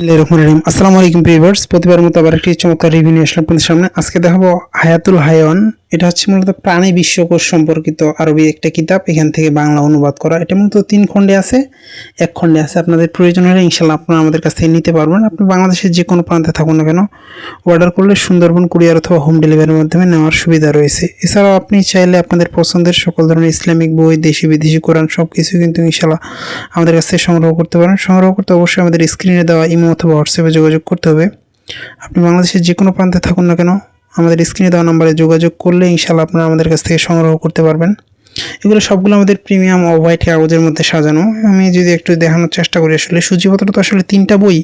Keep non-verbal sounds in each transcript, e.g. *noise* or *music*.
রহমান রহিম। আসসালামু আলাইকুম প্রিভার্স প্রতিবার মতো আবার একটি চমৎকার রিভিউ নিয়ে আসলাম আপনাদের সামনে। আজকে দেখাবো হায়াতুল হায়ান এটা হচ্ছে মূলত প্রাণী বিশ্বকোষ সম্পর্কিত আরবি একটা কিতাব। এখান থেকে বাংলা অনুবাদ করা। এটা মূলত তিন খণ্ডে আছে। এক খণ্ডে আছে আপনাদের প্রয়োজন হলে ইনশাল্লাহ আপনারা আমাদের কাছ থেকে নিতে পারবেন। আপনি বাংলাদেশের যে কোনো প্রান্তে থাকুন না কেন অর্ডার করলে সুন্দরবন কুরিয়ার অথবা হোম ডেলিভারির মাধ্যমে নেওয়ার সুবিধা রয়েছে। এছাড়াও আপনি চাইলে আপনাদের পছন্দের সকল ধরনের ইসলামিক বই, দেশি, বিদেশি কোরআন সব কিছু কিন্তু ইনশাল্লাহ আমাদের কাছ থেকে সংগ্রহ করতে পারেন। সংগ্রহ করতে অবশ্যই আমাদের স্ক্রিনে দেওয়া ইমো অথবা হোয়াটসঅ্যাপে যোগাযোগ করতে হবে। আপনি বাংলাদেশের যে কোনো প্রান্তে থাকুন না কেন আমাদের স্ক্রিনে দেওয়া নাম্বারে যোগাযোগ করলে ইনশাল্লাহ আপনারা আমাদের কাছ থেকে সংগ্রহ করতে পারবেন। এগুলো সবগুলো আমাদের প্রিমিয়াম ও হোয়াইট কাগজের মধ্যে সাজানো। আমি যদি একটু দেখানোর চেষ্টা করি, আসলে সূচিপত্র তো আসলে তিনটা বই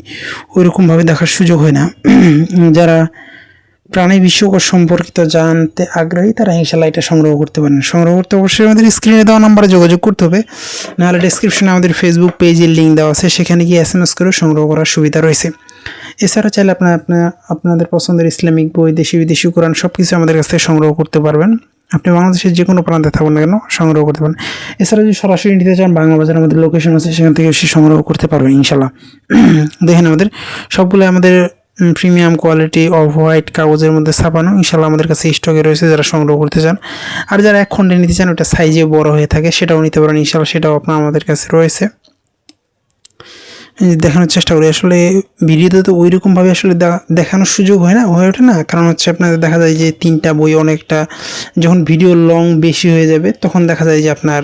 ওইরকমভাবে দেখার সুযোগ হয় না। *clears throat* যারা প্রাণী বিশ্বকোষ সম্পর্কিত জানতে আগ্রহী তারা ইনশাল্লাহ এটা সংগ্রহ করতে পারেন। সংগ্রহ করতে অবশ্যই আমাদের স্ক্রিনে দেওয়া নাম্বারে যোগাযোগ করতে হবে। নাহলে ডিসক্রিপশনে আমাদের ফেসবুক পেজের লিঙ্ক দেওয়া আছে, সেখানে গিয়ে এস এম এস করে সংগ্রহ করার সুবিধা রয়েছে। এছাড়া চাইলে আপনার আপনার আপনাদের পছন্দের ইসলামিক বই, দেশি বিদেশি কোরআন সব কিছু আমাদের কাছ থেকে সংগ্রহ করতে পারবেন। আপনি বাংলাদেশের যে কোনো প্রান্তে থাকুন না কেন, সংগ্রহ করতে পারেন। এছাড়া যদি সরাসরি নিতে চান, বাংলা বাজার আমাদের লোকেশন আছে, সেখান থেকে এসে সংগ্রহ করতে পারবেন ইনশাল্লাহ। *clears throat* দেখেন আমাদের সবগুলো আমাদের প্রিমিয়াম কোয়ালিটি অফ হোয়াইট কাগজের মধ্যে ছাপানো। ইনশাল্লাহ আমাদের কাছে স্টকে রয়েছে, যারা সংগ্রহ করতে চান। আর যারা এক খণ্ডে নিতে চান, ওটা সাইজে বড় হয়ে থাকে, সেটাও নিতে পারেন। ইনশাল্লাহ সেটাও আপনার আমাদের কাছে রয়েছে। দেখানোর চেষ্টা করি, আসলে ভিডিওতে তো ওই রকমভাবে আসলে দেখা- দেখানোর সুযোগ হয় না, হয়ে ওঠে না। কারণ হচ্ছে আপনাদের দেখা যায় যে তিনটা বই অনেকটা, যখন ভিডিও লং বেশি হয়ে যাবে, তখন দেখা যায় যে আপনার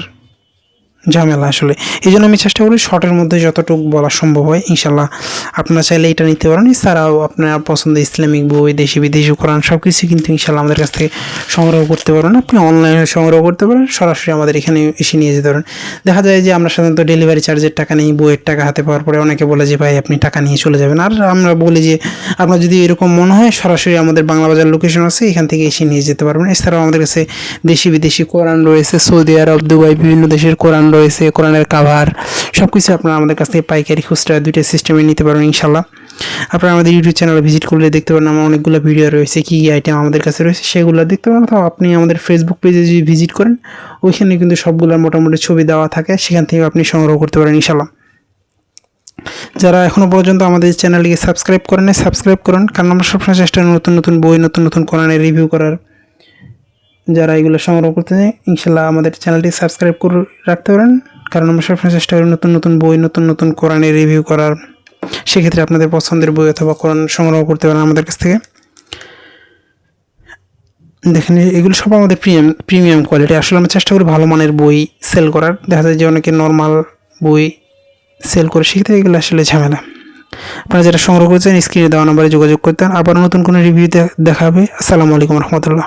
ঝামেলা আসলে। এই জন্য আমি চেষ্টা করি শর্টের মধ্যে যতটুকু বলা সম্ভব হয় ইনশাল্লাহ আপনারা চাইলে এটা নিতে পারেন। এছাড়াও আপনার পছন্দ ইসলামিক বই, দেশি বিদেশি কোরআন সব কিছু কিন্তু ইনশাল্লাহ আমাদের কাছ থেকে সংগ্রহ করতে পারেন। আপনি অনলাইনে সংগ্রহ করতে পারেন, সরাসরি আমাদের এখানে এসে নিয়ে যেতে পারেন। দেখা যায় যে আমরা সাধারণত ডেলিভারি চার্জের টাকা নেই, বইয়ের টাকা হাতে পাওয়ার পরে অনেকে বলে যে, ভাই, আপনি টাকা নিয়ে চলে যাবেন। আর আমরা বলি যে, আপনার যদি এরকম মনে হয়, সরাসরি আমাদের বাংলা বাজার লোকেশন আছে, এখান থেকে এসে নিয়ে যেতে পারবেন। এছাড়াও আমাদের কাছে দেশি বিদেশি কোরআন রয়েছে, সৌদি আরব, দুবাই, বিভিন্ন দেশের কোরআন রয়েছে, কোরআনের কাভার সব কিছু আপনারা আমাদের কাছ থেকে পাইকারি খুচরা দুইটা সিস্টেমে নিতে পারবেন ইনশাল্লাহ। আপনারা আমাদের ইউটিউব চ্যানেলে ভিজিট করলে দেখতে পারেন আমার অনেকগুলো ভিডিও রয়েছে, কী কী আইটেম আমাদের কাছে রয়েছে, সেগুলো দেখতে পারেন অথবা আপনি আমাদের ফেসবুক পেজে যদি ভিজিট করেন, ওইখানে কিন্তু সবগুলোর মোটামুটি ছবি দেওয়া থাকে, সেখান থেকে আপনি সংগ্রহ করতে পারেন ইনশাল্লাহ। যারা এখনও পর্যন্ত আমাদের চ্যানেলটিকে সাবস্ক্রাইব করেন সাবস্ক্রাইব করুন, কারণ আমরা সবসময় চেষ্টা নতুন নতুন বই, নতুন নতুন কোরআনের রিভিউ করার। যারা এগুলো সংগ্রহ করতে চায়, ইনশাল্লাহ আমাদের চ্যানেলটি সাবস্ক্রাইব করে রাখতে পারেন। কারণ আমরা সবসময় চেষ্টা করি নতুন নতুন বই, নতুন নতুন কোরআনের রিভিউ করার। সেক্ষেত্রে আপনাদের পছন্দের বই অথবা কোরআন সংগ্রহ করতে পারেন আমাদের কাছ থেকে। দেখেন, এগুলো সব আমাদের প্রিমিয়াম প্রিমিয়াম কোয়ালিটি আসলে আমরা চেষ্টা করি ভালো মানের বই সেল করার। দেখা যায় যে অনেকে নর্মাল বই সেল করে, সেক্ষেত্রে এগুলো আসলে ঝামেলা। আপনারা যেটা সংগ্রহ করছেন স্ক্রিনে দেওয়া নাম্বারে যোগাযোগ করতেন আবার নতুন কোনো রিভিউ দেখা হবে আসসালামু আলাইকুম রহমতুল্লাহ।